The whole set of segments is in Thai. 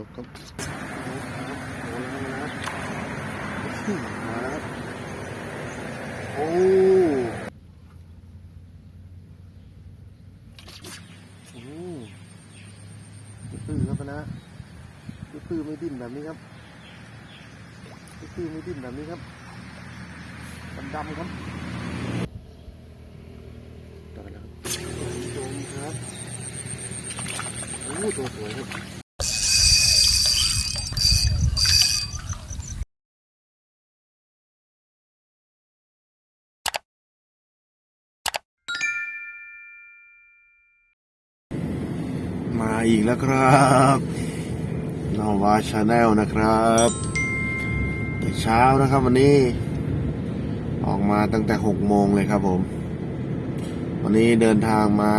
ยกครับโอ้โอ้ตื้อครับนะตื้อไม่ดิ้นแบบนี้ครับตื้อไม่ดิ้นแบบนี้ครับดำๆครับได้แล้วโจมครับโอ้ตัวสวยครับ อีกแล้วครับนาวาชาแนลนะครับเช้านะครับวันนี้ ออกมาตั้งแต่หกโมงเลยครับผม วันนี้เดินทางมา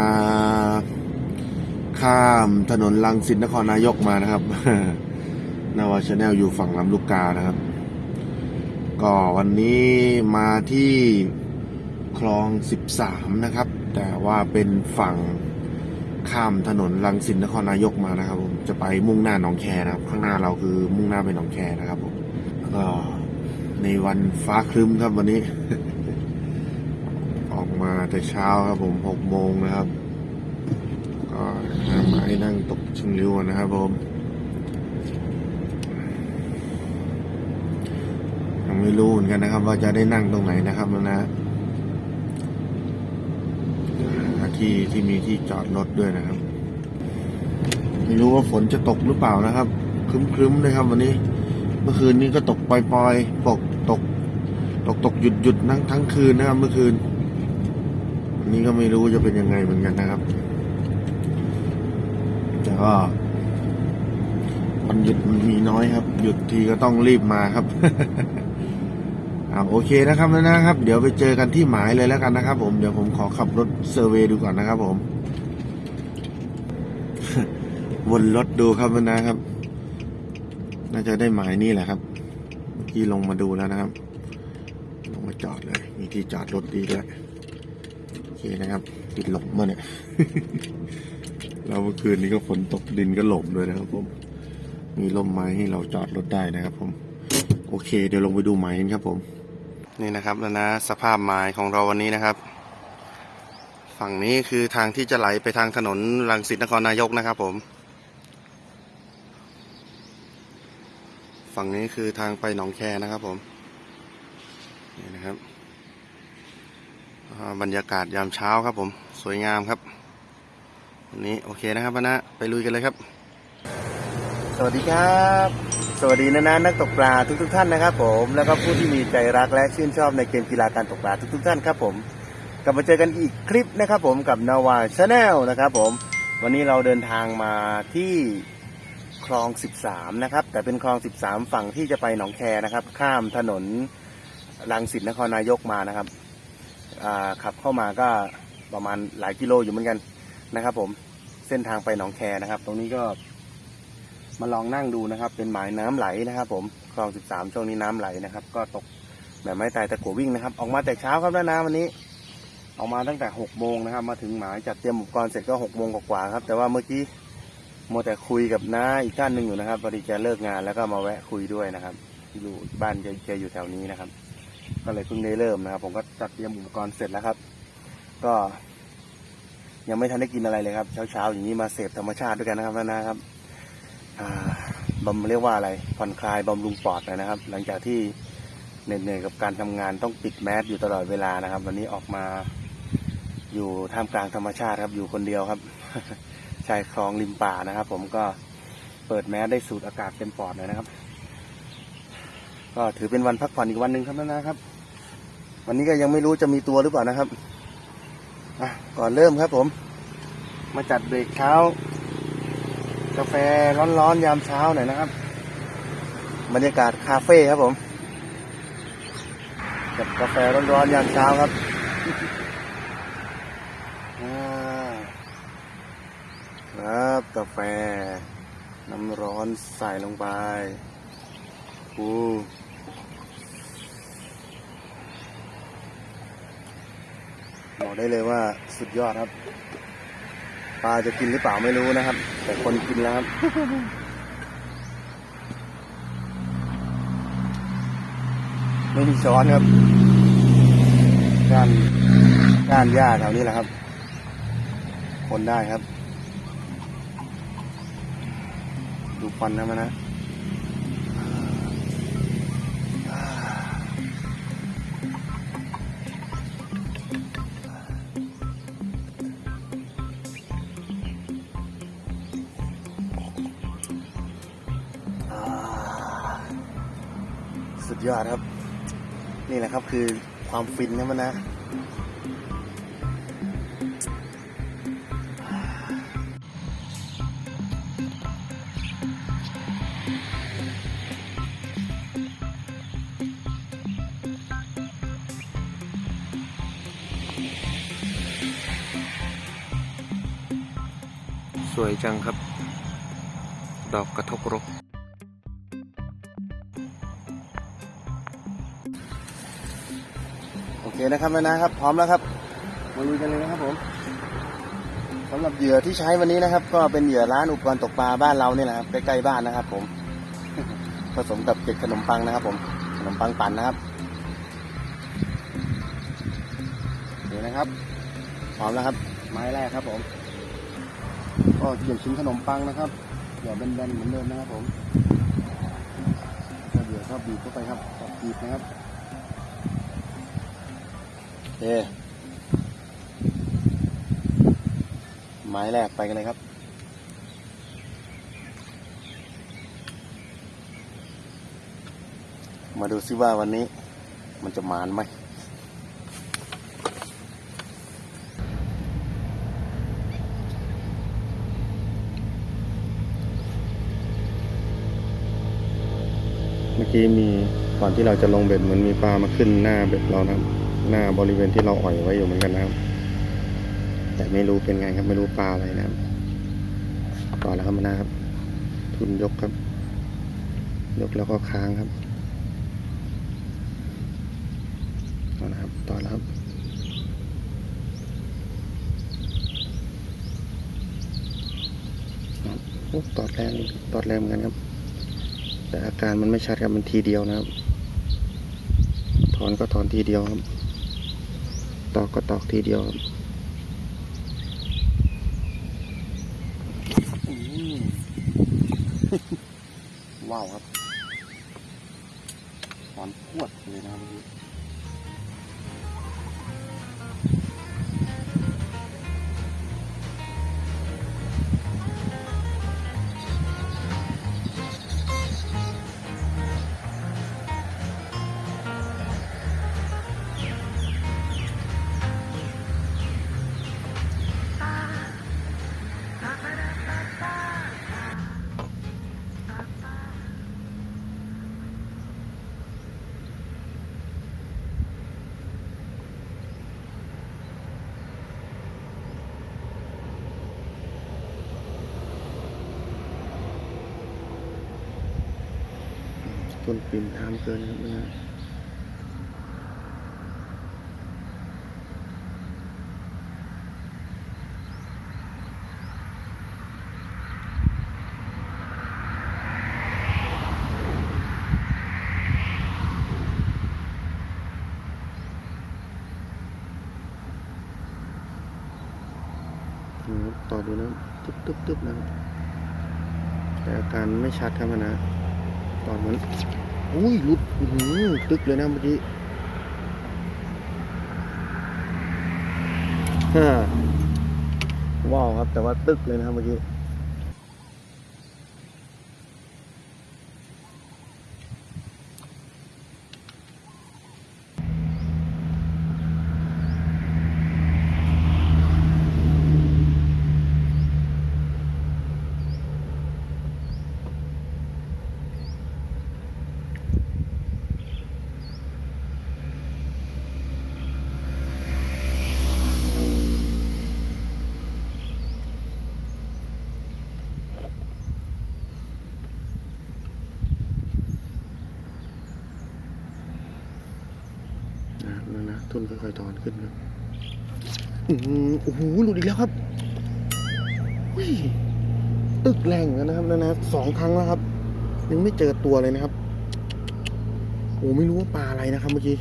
ข้ามถนนลังสิตนครนายกมานะครับนาวาชาแนลอยู่ฝั่งลำลูกกานะครับ ก็วันนี้มาที่คลอง 13 นะครับ แต่ว่าเป็นฝั่ง ข้ามถนนลังสิตนครนายกมานะครับผมจะไปมุ่งหน้าหนองแคนะครับ ข้างหน้าเราคือมุ่งหน้าไปหนองแคนะครับผมก็ในวันฟ้าครึ้มครับวันนี้ ออกมาแต่เช้าครับผมหกโมงนะครับ ก็หาไม้นั่งตกชิงริ้วนะครับผมยังไม่รู้เหมือนกันนะครับ ว่าจะได้นั่งตรงไหนนะครับนะ หา ที่ที่มีที่จอดรถด้วยนะครับ ไม่รู้ว่าฝนจะตกหรือเปล่านะครับครึ้มๆเลยครับวันนี้ เมื่อคืนนี้ก็ตกปล่อยๆตกตก ตกตกหยุดหยุดนั่งทั้งคืนนะครับ เมื่อคืนวันนี้ก็ไม่รู้จะเป็นยังไงเหมือนกันนะครับแต่ก็วันหยุดมันมีน้อยครับ หยุดทีก็ต้องรีบมาครับ อ่าโอเคนะครับนะนะครับ เดี๋ยวไปเจอกันที่หมายเลยแล้วกันนะครับ ผมเดี๋ยวผมขอขับรถเซอร์เวย์ดูก่อนนะครับ ผมวนรถดูครับนะนะครับ น่าจะได้หมายนี่แหละครับ เมื่อกี้ลงมาดูแล้วนะครับ ลงมาจอดเลย มีที่จอดรถดีด้วยโอเคนะครับ ติดหลบมาเนี่ยเราเมื่อคืนนี้ก็ฝนตกดินก็หลบด้วยนะครับ ผม มีร่มไม้ให้เราจอดรถได้นะครับ ผม โอเค เดี๋ยวลงไปดูหมายกันครับผม นี่นะครับแล้วนะสภาพหมายของเราวันนี้นะครับ ฝั่งนี้คือทางที่จะไหลไปทางถนนรังสิตนครนายกนะครับ ผม ฝั่งนี้คือทางไปหนองแคนะครับผมนี่นะครับบรรยากาศยามเช้าครับผมสวยงามครับวันนี้โอเคนะครับนะไปลุยกันเลยครับ สวัสดีครับ สวัสดีนะนะนักตกปลาทุกทท่านนะครับผมแล้วก็ผู้ที่มีใจรักและชื่นชอบในเกมกีฬาการตกปลาทุกทท่านครับผมกลับมาเจอกันอีกคลิปนะครับผมกับนาวาชาแนลนะครับผมวันนี้เราเดินทางมาที่คลอง 13 นะครับ แต่เป็นคลอง 13 ฝั่งที่จะไปหนองแคนะครับ ข้ามถนนรังสิตนครนายกมานะครับขับเข้ามาก็ประมาณหลายกิโลอยู่เหมือนกันนะครับ ผมเส้นทางไปหนองแคนะครับ ตรงนี้ก็ มาลองนั่งดูนะครับ เป็นหมายน้ำไหลนะครับ ผมคลอง 13 ช่วงนี้น้ำไหลนะครับ ก็ตกแบบไม่ตายตะกัววิ่งนะครับ ออกมาแต่เช้าครับแล้วนะวันนี้ ออกมาตั้งแต่6โมงนะครับ มาถึงหมายจัดเตรียมอุปกรณ์เสร็จก็6โมงกว่าครับ แต่ว่าเมื่อกี้มัวแต่คุยกับน้าอีกท่านหนึ่งอยู่นะครับพอดีแกเลิกงานแล้วก็มาแวะคุยด้วยนะครับอยู่บ้านแกอยู่แถวนี้นะครับ ก็เลยเพิ่งได้เริ่มนะครับ ผมก็จัดเตรียมอุปกรณ์เสร็จแล้วครับ ก็ ยังไม่ทันได้กินอะไรเลยครับ เช้าๆอย่างนี้มาเสพธรรมชาติด้วยกันนะครับนะครับ บำเรียกว่าอะไรผ่อนคลายบำรุงปอดนะครับ หลังจากที่เหนื่อยๆกับการทำงานต้องปิดแมสอยู่ตลอดเวลานะครับ วันนี้ออกมาอยู่ท่ามกลางธรรมชาติครับ อยู่คนเดียวครับชายคลองริมป่านะครับ ผมก็เปิดแมสได้สูดอากาศเต็มปอดเลยนะครับ ก็ถือเป็นวันพักผ่อนอีกวันหนึ่งครับนะครับ วันนี้ก็ยังไม่รู้จะมีตัวหรือเปล่านะครับก่อนเริ่มครับผม มาจัดเบรกเช้า กาแฟร้อนๆยามเช้าหน่อยนะครับ บรรยากาศคาเฟ่ครับผมกับกาแฟร้อนๆยามเช้าครับอ่าครับกาแฟ น้ำร้อนใส่ลงไปปูบอกได้เลยว่าสุดยอดครับ ปลาจะกินหรือเปล่าไม่รู้นะครับ แต่คนกินแล้วครับไม่มีช้อนครับก้านก้านหญ้าแถวนี้แหละครับ คนได้ครับ ดูฟันนะมันนะ ยอดครับ นี่แหละครับคือความฟินนะมันนะสวยจังครับ ดอกกระทกรก เคนะครับแม่นะครับ พร้อมแล้วครับ มาลุยกันเลยนะครับผมสำหรับเหยื่อที่ใช้วันนี้นะครับ ก็เป็นเหยื่อร้านอุปกรณ์ตกปลาบ้านเราเนี่ยแหละครับใกล้ๆบ้านนะครับ ผม ผสมกับเกล็ดขนมปังนะครับ ผมขนมปังปั่นนะครับเดี๋ยวนะครับ พร้อมแล้วครับ ไม้แรกครับ ผม ก็เกี่ยมชิ้นขนมปังนะครับอย่าแบนๆเหมือนเดิมนะครับ ผมก็เดี๋ยวก็บีบเข้าไปครับบีบนะครับ เคไม้แรกไปกันเลยครับ มาดูซิว่าวันนี้ มันจะหมานไหมเมื่อกี้มีก่อนที่เราจะลงเบ็ดเหมือนมีปลามาขึ้นหน้าเบ็ดเรานะครับ หน้าบริเวณที่เราอ่อยไว้อยู่เหมือนกันนะครับ แต่ไม่รู้เป็นไงครับไม่รู้ปลาอะไรนะครับต่อแล้วครับมานะครับ ทุนยกครับ ยกแล้วก็ค้างครับต่อนะครับ ต่อแล้วครับครับโอ้ตอดแรงตอดแรงเหมือนกันครับ แต่อาการมันไม่ชัดครับมันทีเดียวนะครับ ถอนก็ถอนทีเดียวครับ ตอกก็ตอกทีเดียวว้าวครับ ต้นปิ่มทามเกินครับนะฮะอืมต่อดูนะ ตึ๊บตึ๊บตึ๊บนะแต่อาการไม่ชัดครับนะ ตอนนั้นอุ้ยหลุดหืมตึกเลยนะเมื่อกี้ฮ่าว้าวครับแต่ว่าตึกเลยนะเมื่อกี้ นะครับนั่นนะทุนค่ อยๆถอนขึ้นครับอือโอ้โหหลุดอีกแล้วครับตึกแรงเหมือนกันนะครับนั่นะสองครั้งแล้วครับ ยังไม่เจอตัวเลยนะครับโอ้ไม่รู้ว่าปลาอะไรนะครับเมื่อกี้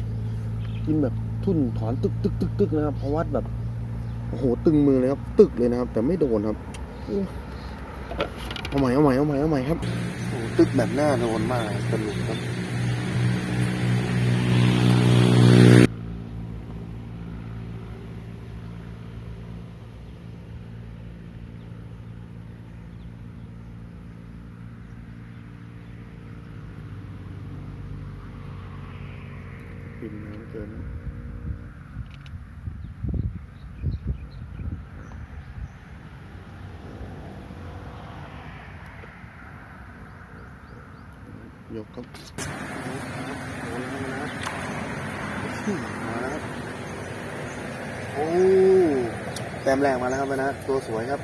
กินแบบทุ่นถอนตึกตึกตึกตึกนะครับเพราะวัดแบบโอ้โหตึงมือเลยครับ ตึกเลยนะครับ แต่ไม่โดนครับเอาใหม่เอาใหม่เอาใหม่เอาใหม่ครับตึกแบบหน้าโดนมากสนุกครับ ปินน้ำเกิน ยกครับมาแล้วโอ้แต้มแรกมาแล้วครับนะตัวสวยครับ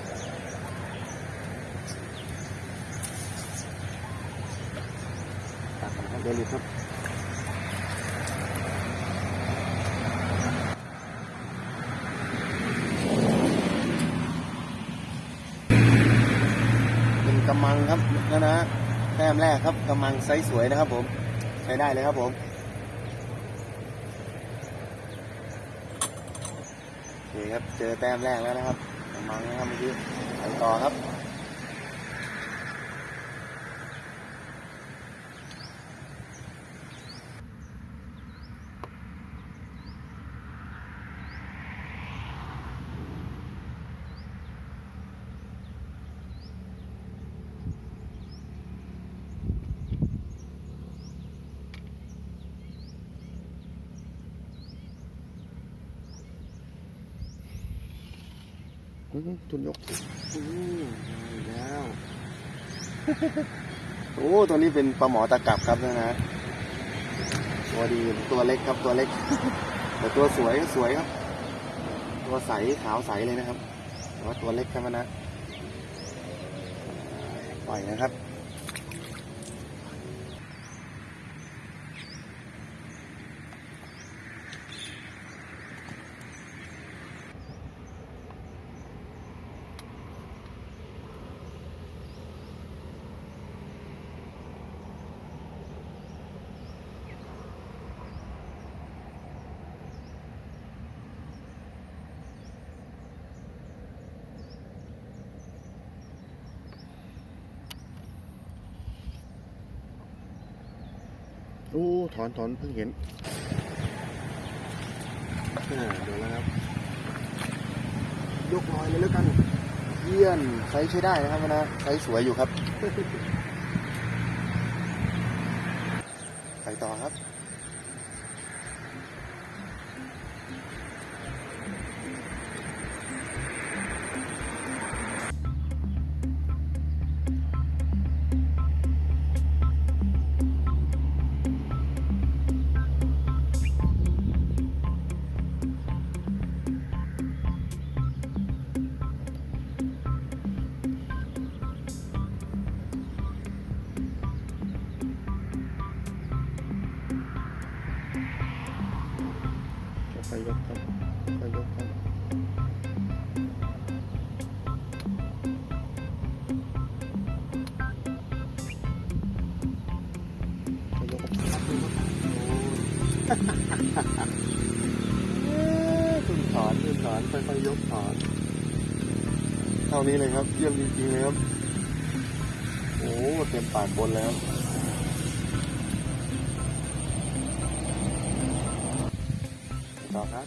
ตัดครับเดลิครับเป็นกำมังครับนะนะ แต้มแรกครับกำมังไซส์สวยนะครับผม ใช้ได้เลยครับผมโอเคครับ เจอแต้มแรกแล้วนะครับกำมังนะครับเมื่อกี้ไปต่อครับ ทุนยกอื้อมาอีกแล้วโอ้ตัวนี้เป็นปลาหมอตะกรับครับนะฮะตัวดีตัวเล็กครับตัวเล็ก แต่ตัวสวยสวยครับ ตัวใสขาวใสเลยนะครับแต่ว่าตัวเล็กครับนะปล่อยนะครับ อ้ถอนถอนเพิ่งเห็นเดี๋ยวแล้วครับ ยกลอยเลยแล้วกัน เยี่ยนไซส์ใช้ได้นะครับนะไซส์สวยอยู่ครับ ไปต่อครับ ยกฐานเท่านี้เลยครับ เยี่ยมจริงๆเลยครับ โอ้เต็มปากบนแล้ว ต่อครับ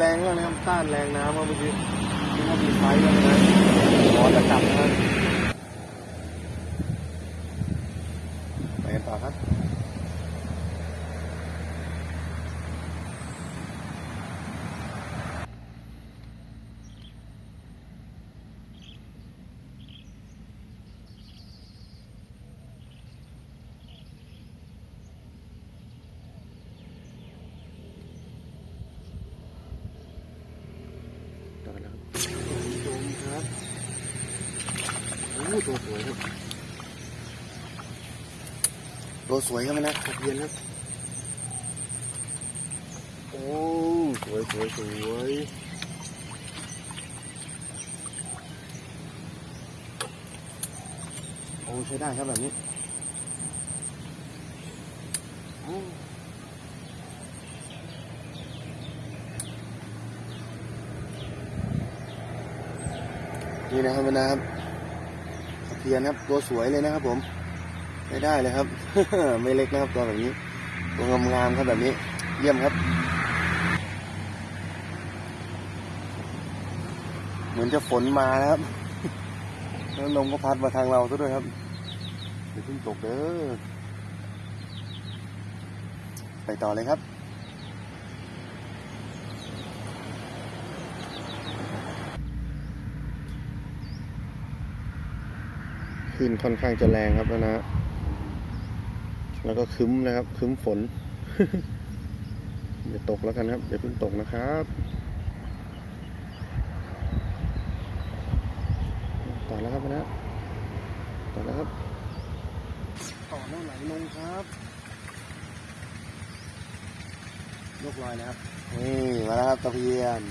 แรงแล้วนะครับต้านแรงน้ำเมื่อกี้นี่ว่ามีไฟแล้วนะขอจะกลับนะครับไปกันต่อครับ โตัวสวยครับตัวสวยครับนะตะเพียนครับ โอ้สวยสวยสวยโอ้ใช้ได้ครับแบบนี้นี่นะครับนะครับตะ เพียนครับ ตัวสวยเลยนะครับ ผมไม่ได้เลยครับ ไม่เล็กนะครับตัวแบบนี้ ตัวงามๆครับแบบนี้ เยี่ยมครับ เหมือนจะฝนมานะครับ แล้วลมก็พัดมาทางเราซะด้วยครับเดี๋ยวเพิ่งตกเด้อไปต่อเลยครับ ขึ้นค่อนข้างจะแรงครับนะนะแล้วก็คึ้มนะครับคึ้มฝนอย่าตกแล้วกันครับอย่าเพิ่งตกนะครับต่อแล้วครับนะต่อแล้วครับต่อแล้วไหลลงครับยกลอยนะครับนี่มาแล้วครับตะเพียน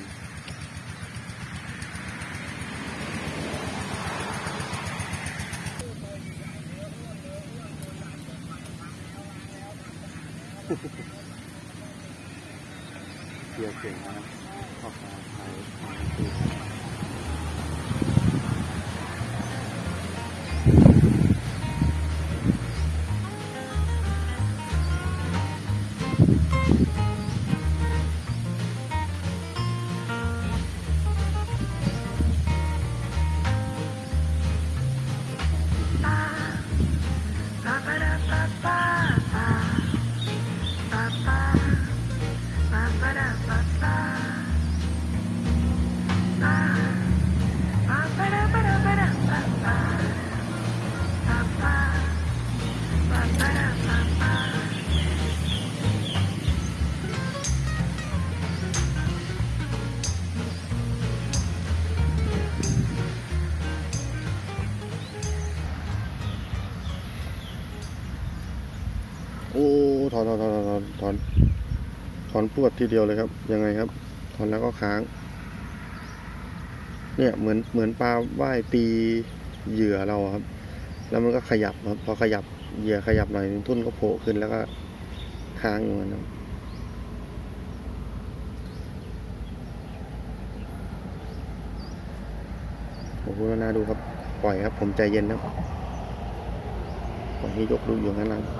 วดทีเดียวเลยครับ ยังไงครับถอนแล้วก็ค้าง เนี่ยเหมือนเหมือนปลาว่ายตีเหยื่อเราครับ แล้วมันก็ขยับครับพอขยับเหยื่อขยับหน่อยนึงทุ่นก็โผล่ขึ้นแล้วก็ค้างอยู่นั่นครับโอ้โหน่าดูครับ ปล่อยครับ ผมใจเย็นครับปล่อยให้ยกดูอยู่งั้นนะ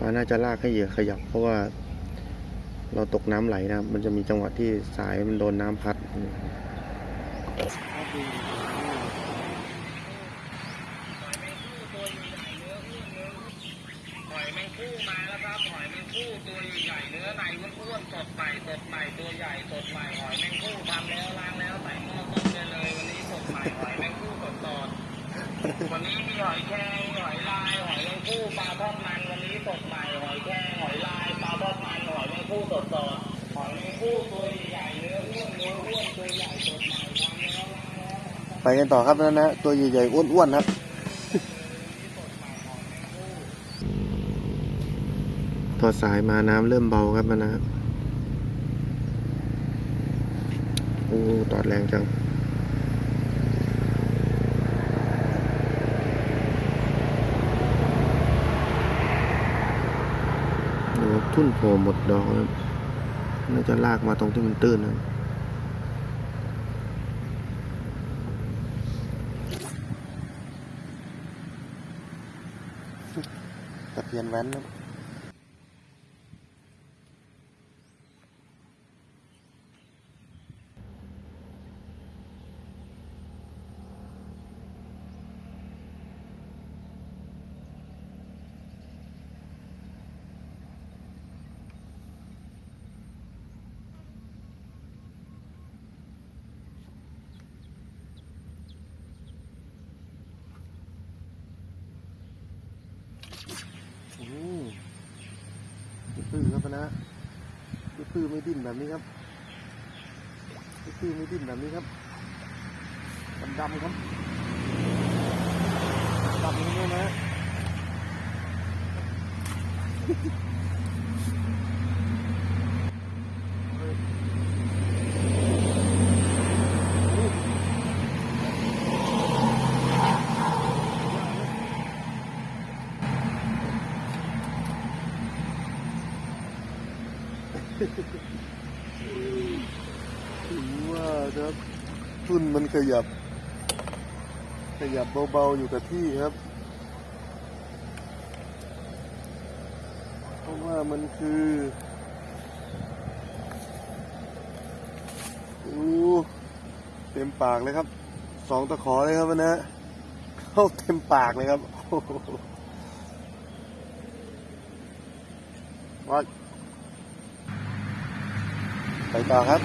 ปลาน่าจะลากให้เหยื่อขยับ เพราะว่าเราตกน้ำไหลนะครับ มันจะมีจังหวะที่สายมันโดนน้ำพัด ไปกันต่อครับนั่นนะตัวใหญ่ๆอ้วนๆครับพอสายมาน้ำเริ่มเบาครับมันนะครับโอ้ตอดแรงจัง ทุ่นโผล่หมดดอกครับ น่าจะลากมาตรงที่มันตื้นนะตะเพียนแว้นนะ นะตื้อไม่ดิ้นแบบนี้ครับตื้อไม่ดิ้นแบบนี้ครับดำๆครับดำนี่นะ ถือว่าครับทุนมันขยับ ขยับเบาๆอยู่กับที่ครับ เพราะว่ามันคืออู้เต็มปากเลยครับ สองตะขอเลยครับวันนะเข้าเต็มปากเลยครับ โอ้โหวัด ไปต่อครับ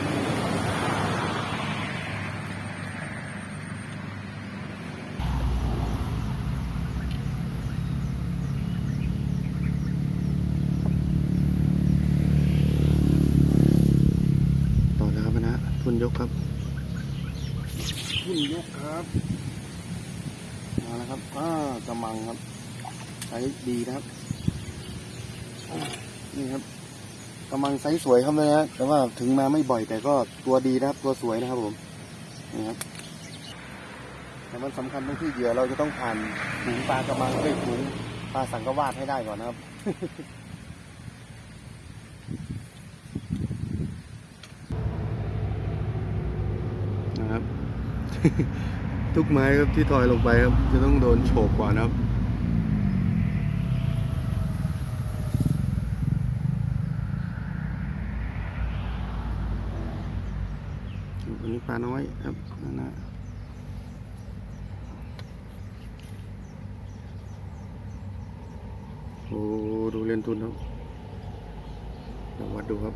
ต่อแล้วครับนะทุนยกครับทุนยกครับ มาแล้วครับอ่ากำมังครับไซส์ดีนะครับ นี่ครับ กำมังไซส์สวยครับนะฮะแต่ว่าถึงมาไม่บ่อยแต่ก็ตัวดีนะครับ ตัวสวยนะครับผมนี่ครับแต่มันสำคัญตรงที่เหยื่อเราจะต้องผ่านถุงปลากระมังด้วยถุงปลาสังกวาดให้ได้ก่อนนะครับนะครับ ทุกไม้ครับที่ถอยลงไปครับ จะต้องโดนโฉบก่อนนะครับ อันนี้ ปลาน้อยครับนั่นนะโอ้ดูเล่นทุนครับลองวัดดูครับ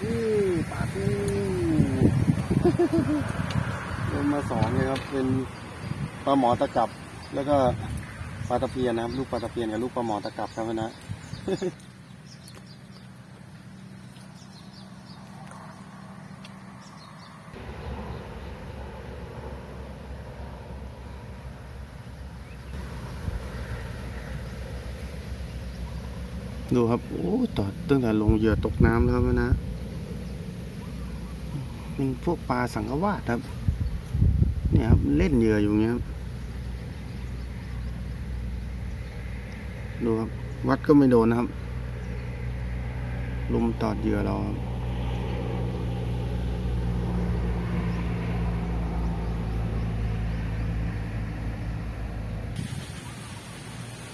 นี่ปลาทูเล่นมาสองเลยครับ เป็นปลาหมอตะกับ แล้วก็ปลาตะเพียนนะครับ ลูกปลาตะเพียนกับลูกปลาหมอตะกับครับนะ ดูครับ โอ้ตอดตั้งแต่ลงเหยื่อตกน้ำแล้วนะเป็นพวกปลาสังกวาดครับ เนี่ยครับ เล่นเหยื่ออยู่เงี้ยครับ ดูครับ วัดก็ไม่โดนนะครับลุมตอดเหยื่อเราครับ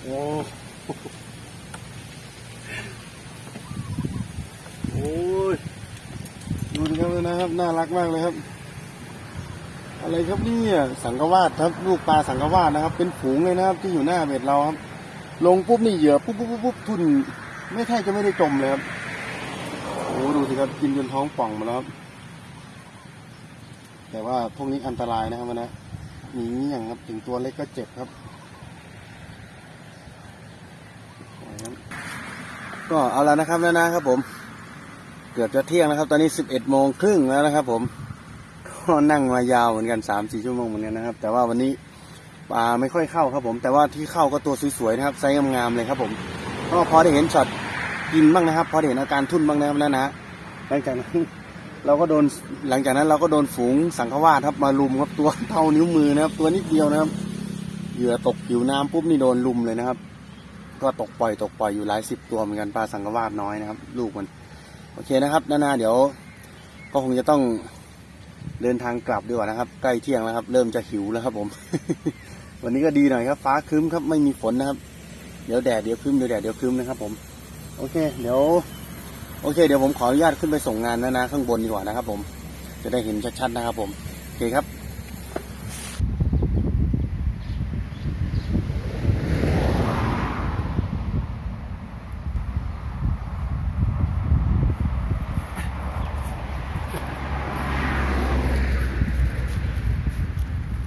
โอ้ โอ้ย ดูดิครับ น่ารักมากเลยครับ อะไรครับเนี่ยสังกวาดครับลูกปลาสังกวาดนะครับ เป็นฝูงเลยนะครับ ที่อยู่หน้าเบ็ดเราครับ ลงปุ๊บนี่เหยื่อปุ๊บปุ๊บปุ๊บทุนไม่แทบจะไม่ได้จมเลยครับโอ้ดูสิครับกินจนท้องป่องมาแล้วครับแต่ว่าพวกนี้อันตรายนะครับนะมีเงี้ยงครับ ถึงตัวเล็กก็เจ็บครับก็เอาแล้วนะครับแล้วนะครับผม เกือบจะเที่ยงแล้วครับ ตอนนี้สิบเอ็ดโมงครึ่งแล้วนะครับผมก็นั่งมายาวเหมือนกันสามสี่ชั่วโมงเหมือนกันนะครับ แต่ว่าวันนี้ปลาไม่ค่อยเข้าครับผม แต่ว่าที่เข้าก็ตัวสวยๆนะครับไซส์งามๆเลยครับผมก็พอได้เห็นช็อตกินบ้างนะครับ พอได้เห็นอาการทุ่นบ้างนะครับนะนะหลังจากนั้นเราก็โดนหลังจากนั้นเราก็โดนฝูงสังฆวาสครับมาลุมครับตัวเท่านิ้วมือนะครับ ตัวนิดเดียวนะครับเหยื่อตกผิวน้ำปุ๊บนี่โดนลุมเลยนะครับ ก็ตกปล่อยตกปล่อยอยู่หลายสิบตัวเหมือนกันปลาสังฆวาสน้อยนะครับ ลูกมัน โอเคนะครับนานาเดี๋ยว ก็คงจะต้องเดินทางกลับดีกว่านะครับ ใกล้เที่ยงแล้วครับ เริ่มจะหิวแล้วครับผม วันนี้ก็ดีหน่อยครับ ฟ้าครึ้มครับไม่มีฝนนะครับ เดี๋ยวแดดเดี๋ยวครึ้มเดี๋ยวแดดเดี๋ยวครึ้มนะครับ ผม โอเค เดี๋ยว โอเค เดี๋ยวผมขออนุญาตขึ้นไปส่งงานนานาข้างบนดีกว่านะครับ ผม จะได้เห็นชัดๆนะครับ ผมโอเคครับ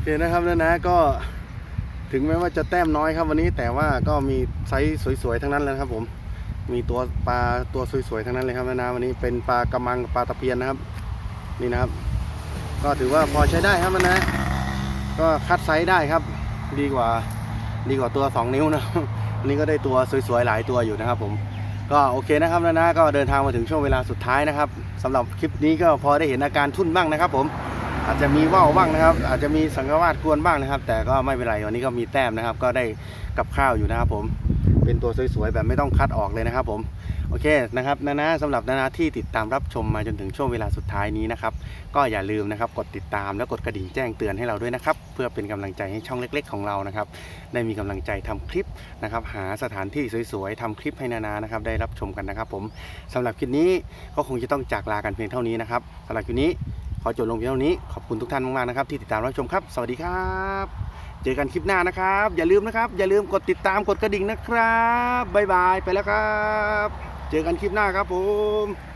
เคนะครับนะนะก็ถึงแม้ว่าจะแต้มน้อยครับวันนี้แต่ว่าก็มีไซส์สวยๆทั้งนั้นเลยครับผมมีตัวปลาตัวสวยๆทั้งนั้นเลยครับนานาวันนี้เป็นปลากระมังปลาตะเพียนนะครับนี่นะครับ ก็ถือว่าพอใช้ได้ครับนานาก็คัดไซส์ได้ครับ ดีกว่าดีกว่าตัว 2 นิ้วนะอันนี้ก็ได้ตัวสวยๆหลายตัวอยู่นะครับผมก็โอเคนะครับนานาก็เดินทางมาถึงช่วงเวลาสุดท้ายนะครับสำหรับคลิปนี้ก็พอได้เห็นอาการทุ่นบ้างนะครับผม อาจจะมีว่าวบ้างนะครับ อาจจะมีสังกวาดกวนบ้างนะครับ แต่ก็ไม่เป็นไรวันนี้ก็มีแต้มนะครับ ก็ได้กับข้าวอยู่นะครับผมเป็นตัวสวยๆแบบไม่ต้องคัดออกเลยนะครับผมโอเคนะครับนานาสำหรับนานาที่ติดตามรับชมมาจนถึงช่วงเวลาสุดท้ายนี้นะครับก็อย่าลืมนะครับกดติดตามและกดกระดิ่งแจ้งเตือนให้เราด้วยนะครับเพื่อเป็นกำลังใจให้ช่องเล็ก ๆ ของเรานะครับได้มีกำลังใจทำคลิปนะครับหาสถานที่สวยๆทำคลิปให้นานานะครับได้รับชมกันนะครับผมสำหรับคลิปนี้ก็คงจะต้องจากลากันเพียงเท่านี้นะครับสำหรับคลิปนี้ ขอจบลงเพียงเท่านี้ ขอบคุณทุกท่านมากๆนะครับ ที่ติดตามรับชมครับ สวัสดีครับ เจอกันคลิปหน้านะครับ อย่าลืมนะครับ อย่าลืมกดติดตามกดกระดิ่งนะครับบ๊ายบายไปแล้วครับ เจอกันคลิปหน้าครับผม